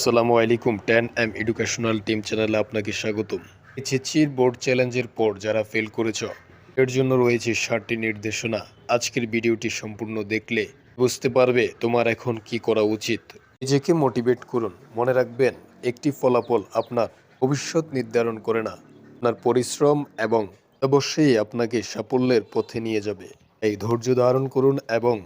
আসসালামু আলাইকুম, ten M educational team চ্যানেলে আপনাকে স্বাগতম। এইচএসসির বোর্ড চ্যালেঞ্জের পর যারা ফেল করেছ, এর জন্য রয়েছে ষাটটি নির্দেশনা। আজকের ভিডিওটি সম্পূর্ণ দেখলে বুঝতে পারবে তোমার এখন কি করা উচিত। নিজেকে মোটিভেট করুন। মনে রাখবেন, একটি ফলাফল আপনার ভবিষ্যৎ নির্ধারণ করে না। আপনার পরিশ্রম এবং অবশ্যই আপনাকে সাফল্যের পথে নিয়ে যাবে। এই ধৈর্য ধারণ করুন এবং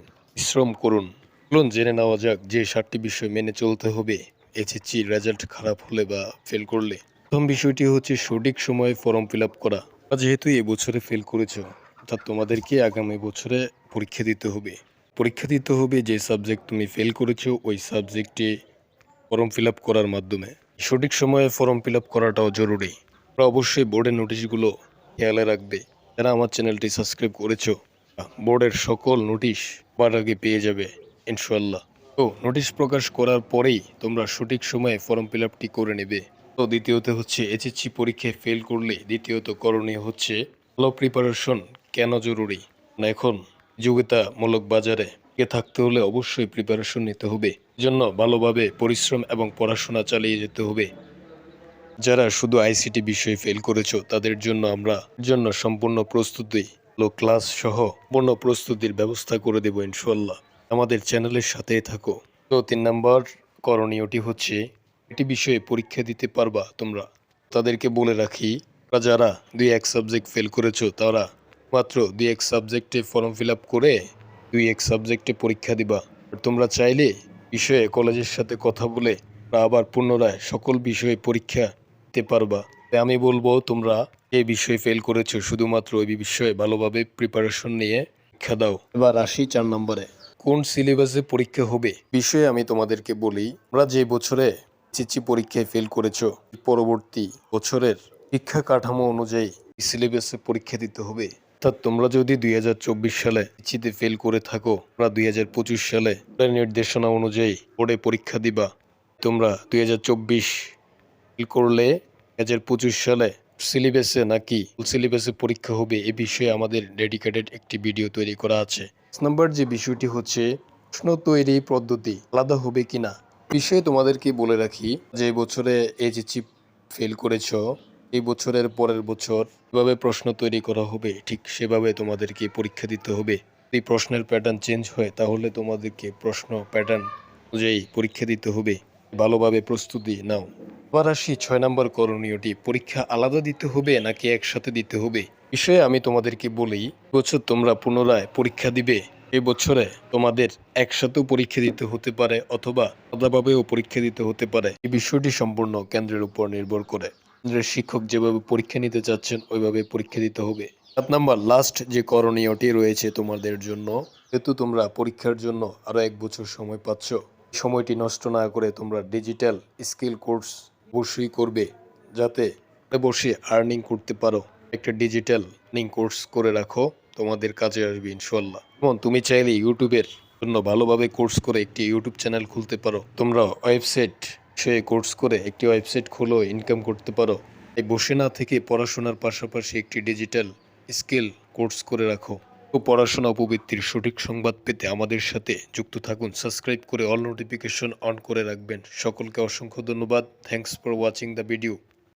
শ্রম করুন। চলুন জেনে নেওয়া যাক যে সাতটি বিষয় মেনে চলতে হবে। এইচএসসি রেজাল্ট খারাপ হলে বা ফেল করলে, প্রথম বিষয়টি হচ্ছে সঠিক সময়ে ফর্ম ফিল আপ করা। যেহেতু এই বছরে ফেল করেছ, অর্থাৎ তোমাদেরকে আগামী বছরে পরীক্ষা দিতে হবে। পরীক্ষা দিতে হবে যে সাবজেক্ট তুমি ফেল করেছ, ওই সাবজেক্টে ফর্ম ফিল আপ করার মাধ্যমে। সঠিক সময়ে ফর্ম ফিল আপ করাটাও জরুরি। তোমরা অবশ্যই বোর্ডের নোটিশগুলো খেয়ালে রাখবে। যারা আমার চ্যানেলটি সাবস্ক্রাইব করেছ, বোর্ডের সকল নোটিশ বার আগে পেয়ে যাবে ইনশাল্লাহ তো নোটিশ প্রকাশ করার পরেই তোমরা সঠিক সময়ে ফর্ম ফিল আপটি করে নেবে। তো দ্বিতীয়ত হচ্ছে এইচএসসি পরীক্ষায় ফেল করলে দ্বিতীয়ত করণীয় হচ্ছে, ভালো প্রিপারেশন কেন জরুরি? না, এখন যোগ্যতামূলক বাজারে টিকে থাকতে হলে অবশ্যই প্রিপারেশন নিতে হবে। জন্য ভালোভাবে পরিশ্রম এবং পড়াশোনা চালিয়ে যেতে হবে। যারা শুধু আইসিটি বিষয়ে ফেল করেছ, তাদের জন্য আমরা জন্য সম্পূর্ণ প্রস্তুতি ক্লাস সহ পূর্ণ প্রস্তুতির ব্যবস্থা করে দেব ইনশাল্লাহ আমাদের চ্যানেলের সাথেই থাকো। তো তিন নম্বর করণীয়টি হচ্ছে এটি বিষয়ে পরীক্ষা দিতে পারবা তোমরা। তাদেরকে বলে রাখি যারা দুই এক সাবজেক্ট ফেল করেছ, তারা মাত্র দুই এক সাবজেক্টে ফর্ম ফিল করে দুই এক সাবজেক্টে পরীক্ষা দিবা। তোমরা চাইলে বিষয়ে কলেজের সাথে কথা বলে আবার পুনরায় সকল বিষয়ে পরীক্ষা দিতে পারবা। আমি বলব, তোমরা এই বিষয়ে ফেল করেছ, শুধুমাত্র ওই বিষয়ে ভালোভাবে প্রিপারেশন নিয়ে পরীক্ষা দাও। এবার আসি চার নম্বরে। কোন সিলেবাসে পরীক্ষা হবে? বিষয়ে আমি তোমাদেরকে বলি আমরা যে বছরে চিচি পরীক্ষায় ফেল করেছ, পরবর্তী বছরের শিক্ষা কাঠামো অনুযায়ী সিলেবাসে পরীক্ষা দিতে হবে। অর্থাৎ তোমরা যদি দুই হাজার চব্বিশ সালে চিতে ফেল করে থাকো, তোমরা দুই হাজার পঁচিশ সালে নির্দেশনা অনুযায়ী বোর্ডে পরীক্ষা দিবা। তোমরা দুই হাজার চব্বিশ ফেল করলে, দুই হাজার পঁচিশ সালে সিলেবাসে নাকি সিলেবাসে পরীক্ষা হবে এ বিষয়ে আমাদের ডেডিকেটেড একটি ভিডিও তৈরি করা আছে। নম্বর যে বিষয়টি হচ্ছে, প্রশ্ন তৈরি পদ্ধতি আলাদা হবে কিনা? বিষয়ে তোমাদেরকে বলে রাখি, যে বছরে এইচএসসি ফেল করেছ, এই বছরের পরের বছর কীভাবে প্রশ্ন তৈরি করা হবে, ঠিক সেভাবে তোমাদেরকে পরীক্ষা দিতে হবে। যদি প্রশ্নের প্যাটার্ন চেঞ্জ হয়, তাহলে তোমাদেরকে প্রশ্ন প্যাটার্ন অনুযায়ী পরীক্ষা দিতে হবে। ভালোভাবে প্রস্তুতি নাও। এবার আসি ছয় নম্বর করণীয়টি, পরীক্ষা আলাদা দিতে হবে নাকি একসাথে দিতে হবে? বিষয়ে আমি তোমাদেরকে বলি বছর তোমরা পুনরায় পরীক্ষা দিবে। এই বছরে তোমাদের একসাথেও পরীক্ষা দিতে হতে পারে অথবা আলাদাভাবেও পরীক্ষা দিতে হতে পারে। এই বিষয়টি সম্পূর্ণ কেন্দ্রের উপর নির্ভর করে। কেন্দ্রের শিক্ষক যেভাবে পরীক্ষা নিতে চাচ্ছেন, ওইভাবে পরীক্ষা দিতে হবে। সাত নাম্বার লাস্ট যে করণীয়টি রয়েছে তোমাদের জন্য, যেহেতু তোমরা পরীক্ষার জন্য আরও এক বছর সময় পাচ্ছ সময়টি নষ্ট না করে তোমরা ডিজিটাল স্কিল কোর্স অবশ্যই করবে, যাতে বসে আর্নিং করতে পারো। একটা ডিজিটাল আর্নিং কোর্স করে রাখো, তোমাদের কাজে আসবে ইনশাল্লাহ এবং তুমি চাইলে ইউটিউবের জন্য ভালোভাবে কোর্স করে একটি ইউটিউব চ্যানেল খুলতে পারো। তোমরা ওয়েবসাইট সে কোর্স করে একটি ওয়েবসাইট খুলো ইনকাম করতে পারো। এই বসে না থেকে পড়াশোনার পাশাপাশি একটি ডিজিটাল স্কিল কোর্স করে রাখো। ও পড়াশোনা উপবৃত্তির সঠিক সংবাদ পেতে আমাদের সাথে যুক্ত থাকুন। সাবস্ক্রাইব করে অল নোটিফিকেশন অন করে রাখবেন। সকলকে অসংখ্য ধন্যবাদ। Thanks for watching the video